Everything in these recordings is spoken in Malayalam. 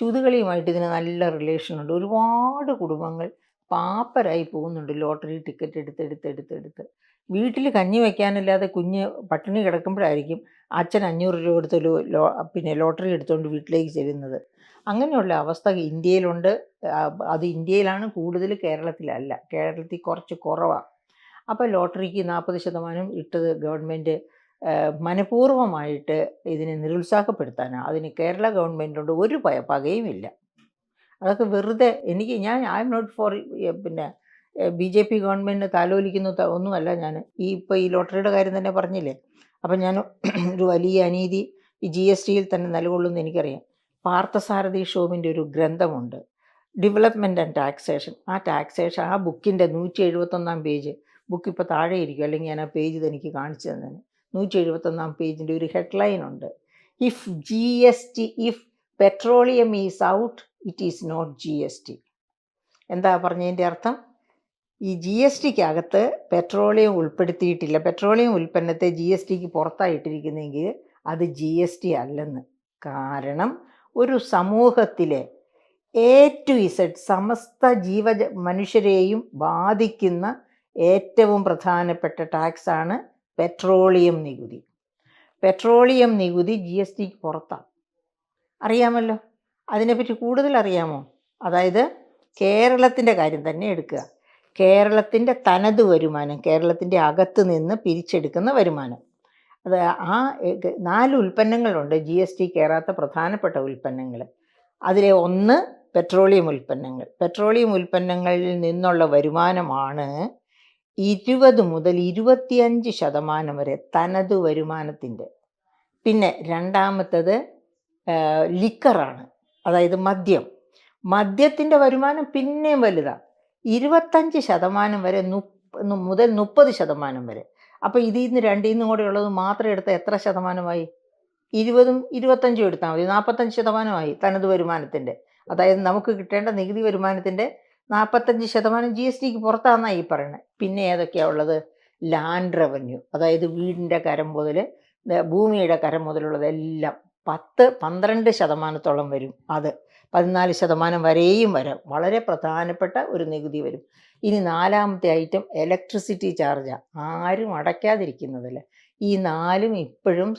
ചുതുകളിയുമായിട്ട് ഇതിന് നല്ല റിലേഷനുണ്ട് ഒരുപാട് കുടുംബങ്ങൾ പാപ്പരായി പോകുന്നുണ്ട് ലോട്ടറി ടിക്കറ്റ് എടുത്ത് എടുത്ത് എടുത്ത് എടുത്ത്. വീട്ടിൽ കഞ്ഞി വയ്ക്കാനല്ലാതെ കുഞ്ഞ് പട്ടിണി കിടക്കുമ്പോഴായിരിക്കും അച്ഛൻ അഞ്ഞൂറ് രൂപ എടുത്ത് ലോ- പിന്നെ ലോട്ടറി എടുത്തുകൊണ്ട് വീട്ടിലേക്ക് ചെല്ലുന്നത്. അങ്ങനെയുള്ള അവസ്ഥ ഇന്ത്യയിലുണ്ട്. അത് ഇന്ത്യയിലാണ് കൂടുതൽ കേരളത്തിലല്ല. കേരളത്തിൽ കുറച്ച് കുറവാണ് അപ്പോൾ ലോട്ടറിക്ക് നാൽപ്പത് ശതമാനം ഇട്ടത് ഗവൺമെന്റ് മനഃപൂർവമായിട്ട് ഇതിനെ നിരുത്സാഹപ്പെടുത്താനാണ് അതിന് കേരള ഗവൺമെന്റിനോട് ഒരു പയ പകയും ഇല്ല അതൊക്കെ വെറുതെ എനിക്ക് ഞാൻ ഐ എം നോട്ട് ഫോർ പിന്നെ ബി ജെ പി ഗവൺമെന്റ് താലോലിക്കുന്ന ഒന്നുമല്ല ഞാൻ. ഈ ഇപ്പോൾ ഈ ലോട്ടറിയുടെ കാര്യം തന്നെ പറഞ്ഞില്ലേ? അപ്പം ഞാൻ ഒരു വലിയ അനീതി ഈ ജി എസ് ടിയിൽ തന്നെ നിലകൊള്ളുമെന്ന് എനിക്കറിയാം. പാർത്ഥസാരഥി ഷോമിന്റെ ഒരു ഗ്രന്ഥമുണ്ട്. ഡെവലപ്മെന്റ് ആൻഡ് ടാക്സേഷൻ ആ ടാക്സേഷൻ ആ ബുക്കിന്റെ നൂറ്റി എഴുപത്തൊന്നാം പേജ് ബുക്ക് ഇപ്പോൾ താഴെ ഇരിക്കും അല്ലെങ്കിൽ ഞാൻ ആ പേജ് എനിക്ക് കാണിച്ചു തന്നെ നൂറ്റി എഴുപത്തൊന്നാം പേജിന്റെ ഒരു ഹെഡ്ലൈൻ ഉണ്ട്. If G S T if petroleum is out it is not G S T എന്താ പറഞ്ഞതിന്റെ അർത്ഥം? ഈ ജി എസ് ടിക്കകത്ത് പെട്രോളിയം ഉൾപ്പെടുത്തിയിട്ടില്ല. പെട്രോളിയം ഉൽപ്പന്നത്തെ ജി എസ് ടിക്ക് പുറത്തായിട്ടിരിക്കുന്നെങ്കിൽ അത് ജി എസ് ടി അല്ലെന്ന്. കാരണം ഒരു സമൂഹത്തിലെ എ ടു ഇസഡ് സമസ്ത ജീവ മനുഷ്യരെയും ബാധിക്കുന്ന ഏറ്റവും പ്രധാനപ്പെട്ട ടാക്സാണ് പെട്രോളിയം നികുതി. പെട്രോളിയം നികുതി ജി എസ് ടിക്ക് പുറത്താണ്. അറിയാമല്ലോ? അതിനെപ്പറ്റി കൂടുതൽ അറിയാമോ? അതായത് കേരളത്തിന്റെ കാര്യം തന്നെ എടുക്കുക. കേരളത്തിന്റെ തനത് വരുമാനം കേരളത്തിന്റെ അകത്ത് നിന്ന് പിരിച്ചെടുക്കുന്ന വരുമാനം. അത് ആ നാല് ഉൽപ്പന്നങ്ങളുണ്ട്. ജി എസ് ടി കയറാത്ത പ്രധാനപ്പെട്ട ഉൽപ്പന്നങ്ങൾ അതിലെ ഒന്ന് പെട്രോളിയം ഉൽപ്പന്നങ്ങൾ. പെട്രോളിയം ഉൽപ്പന്നങ്ങളിൽ നിന്നുള്ള വരുമാനമാണ് ഇരുപത് മുതൽ ഇരുപത്തിയഞ്ച് ശതമാനം വരെ തനത് വരുമാനത്തിന്റെ. പിന്നെ രണ്ടാമത്തത് ലിക്കറാണ് അതായത് മദ്യം. മദ്യത്തിന്റെ വരുമാനം പിന്നെയും വലുതാണ് ഇരുപത്തഞ്ച് ശതമാനം വരെ മുതൽ മുപ്പത് ശതമാനം വരെ. അപ്പോൾ ഇതിൽ നിന്ന് രണ്ടിൽ നിന്നും കൂടെ ഉള്ളത് മാത്രം എടുത്താൽ എത്ര ശതമാനമായി? ഇരുപതും ഇരുപത്തഞ്ചും എടുത്താൽ മതി. നാൽപ്പത്തഞ്ച് ശതമാനമായി തനത് വരുമാനത്തിന്റെ. അതായത് നമുക്ക് കിട്ടേണ്ട നികുതി വരുമാനത്തിന്റെ നാൽപ്പത്തഞ്ച് ശതമാനം ജി എസ് ടിക്ക് പുറത്താണെന്നാണ് ഈ പറയുന്നത് പിന്നെ ഏതൊക്കെയാണ് ഉള്ളത്? ലാൻഡ് റവന്യൂ അതായത് വീടിന്റെ കരം മുതൽ ഭൂമിയുടെ കരം മുതലുള്ളതെല്ലാം പത്ത് പന്ത്രണ്ട് ശതമാനത്തോളം വരും അത്. പതിനാല് ശതമാനം വരെയും വരാം. വളരെ പ്രധാനപ്പെട്ട ഒരു നികുതി വരും. ഇനി നാലാമത്തെ ഐറ്റം ഇലക്ട്രിസിറ്റി ചാർജാണ് ആരും അടയ്ക്കാതിരിക്കുന്നതല്ല ഈ നാലും ഇപ്പോഴും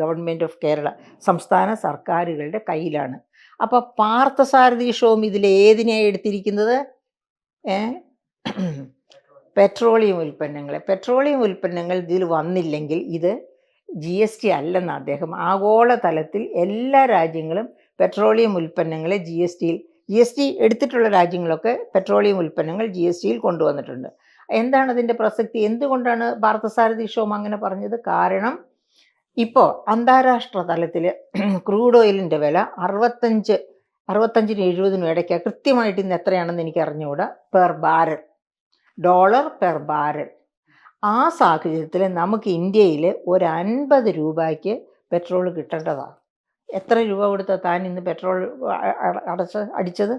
ഗവൺമെന്റ് ഓഫ് കേരള സംസ്ഥാന സർക്കാരുകളുടെ കയ്യിലാണ്. അപ്പോൾ പാർത്ഥസാരഥി ഷോം ഇതിൽ ഏതിനെയാണ് എടുത്തിരിക്കുന്നത്? പെട്രോളിയം ഉൽപ്പന്നങ്ങൾ പെട്രോളിയം ഉൽപ്പന്നങ്ങൾ ഇതിൽ വന്നില്ലെങ്കിൽ ഇത് ജി എസ് ടി അല്ലെന്ന് അദ്ദേഹം ആഗോളതലത്തിൽ എല്ലാ രാജ്യങ്ങളും പെട്രോളിയം ഉൽപ്പന്നങ്ങളെ ജി എസ് ടിയിൽ ജി എസ് ടി എടുത്തിട്ടുള്ള രാജ്യങ്ങളൊക്കെ പെട്രോളിയം ഉൽപ്പന്നങ്ങൾ ജി എസ് ടിയിൽ കൊണ്ടുവന്നിട്ടുണ്ട്. എന്താണ് അതിന്റെ പ്രസക്തി? എന്തുകൊണ്ടാണ് പാർത്ഥസാരഥി ഷോം അങ്ങനെ പറഞ്ഞത്? കാരണം ഇപ്പോൾ അന്താരാഷ്ട്ര തലത്തിൽ ക്രൂഡ് ഓയിലിന്റെ വില അറുപത്തഞ്ച് അറുപത്തഞ്ചിനും എഴുപതിനും ഇടയ്ക്ക് കൃത്യമായിട്ട് ഇന്ന് എത്രയാണെന്ന് എനിക്ക് അറിഞ്ഞുകൂടാ? Per barrel. Dollar per barrel. ആ സാഹചര്യത്തിൽ നമുക്ക് ഇന്ത്യയിൽ ഒരു അൻപത് രൂപയ്ക്ക് പെട്രോൾ കിട്ടേണ്ടതാണ് എത്ര രൂപ കൊടുത്താൽ താൻ ഇന്ന് പെട്രോൾ അടച്ച് അടിച്ചത്?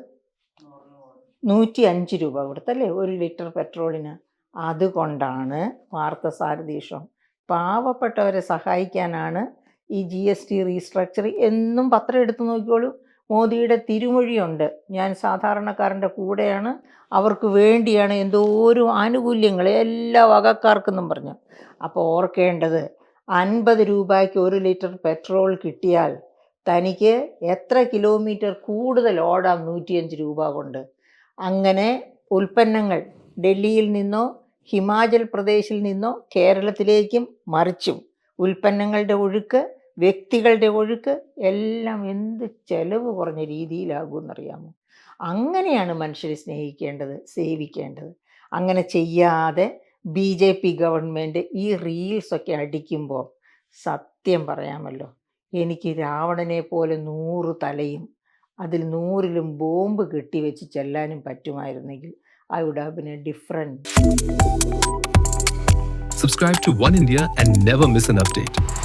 നൂറ്റി അഞ്ച് രൂപ കൊടുത്തല്ലേ ഒരു ലിറ്റർ പെട്രോളിന്? അതുകൊണ്ടാണ് പാർത്ഥസാരഥീഷം പാവപ്പെട്ടവരെ സഹായിക്കാനാണ് ഈ ജി എസ് ടി റീസ്ട്രക്ചർ എന്നും പത്രം എടുത്തു നോക്കിക്കോളൂ. മോദിയുടെ തിരുമൊഴിയുണ്ട്. ഞാൻ സാധാരണക്കാരന്റെ കൂടെയാണ്. അവർക്ക് വേണ്ടിയാണ് എന്തോരും ആനുകൂല്യങ്ങൾ എല്ലാ വകക്കാർക്കെന്നും പറഞ്ഞു. അപ്പോൾ ഓർക്കേണ്ടത് അൻപത് രൂപയ്ക്ക് ഒരു ലിറ്റർ പെട്രോൾ കിട്ടിയാൽ തനിക്ക് എത്ര കിലോമീറ്റർ കൂടുതൽ ഓടാം നൂറ്റിയഞ്ച് രൂപ കൊണ്ട്? അങ്ങനെ ഉൽപ്പന്നങ്ങൾ ഡൽഹിയിൽ നിന്നോ ഹിമാചൽ പ്രദേശിൽ നിന്നോ കേരളത്തിലേക്കും മറിച്ചും. ഉൽപ്പന്നങ്ങളുടെ ഒഴുക്ക് വ്യക്തികളുടെ ഒഴുക്ക് എല്ലാം എന്ത് ചെലവ് കുറഞ്ഞ രീതിയിലാകുമെന്നറിയാമോ? അങ്ങനെയാണ് മനുഷ്യരെ സ്നേഹിക്കേണ്ടത് സേവിക്കേണ്ടത്. അങ്ങനെ ചെയ്യാതെ ബി ജെ പി ഗവൺമെന്റ് ഈ റീൽസൊക്കെ അടിക്കുമ്പോൾ സത്യം പറയാമല്ലോ എനിക്ക് രാവണനെ പോലെ നൂറ് തലയും അതിൽ നൂറിലും ബോംബ് കെട്ടി കെട്ടിവെച്ച് ചെല്ലാനും പറ്റുമായിരുന്നെങ്കിൽ I would have been a different. Subscribe to One India and never miss an update.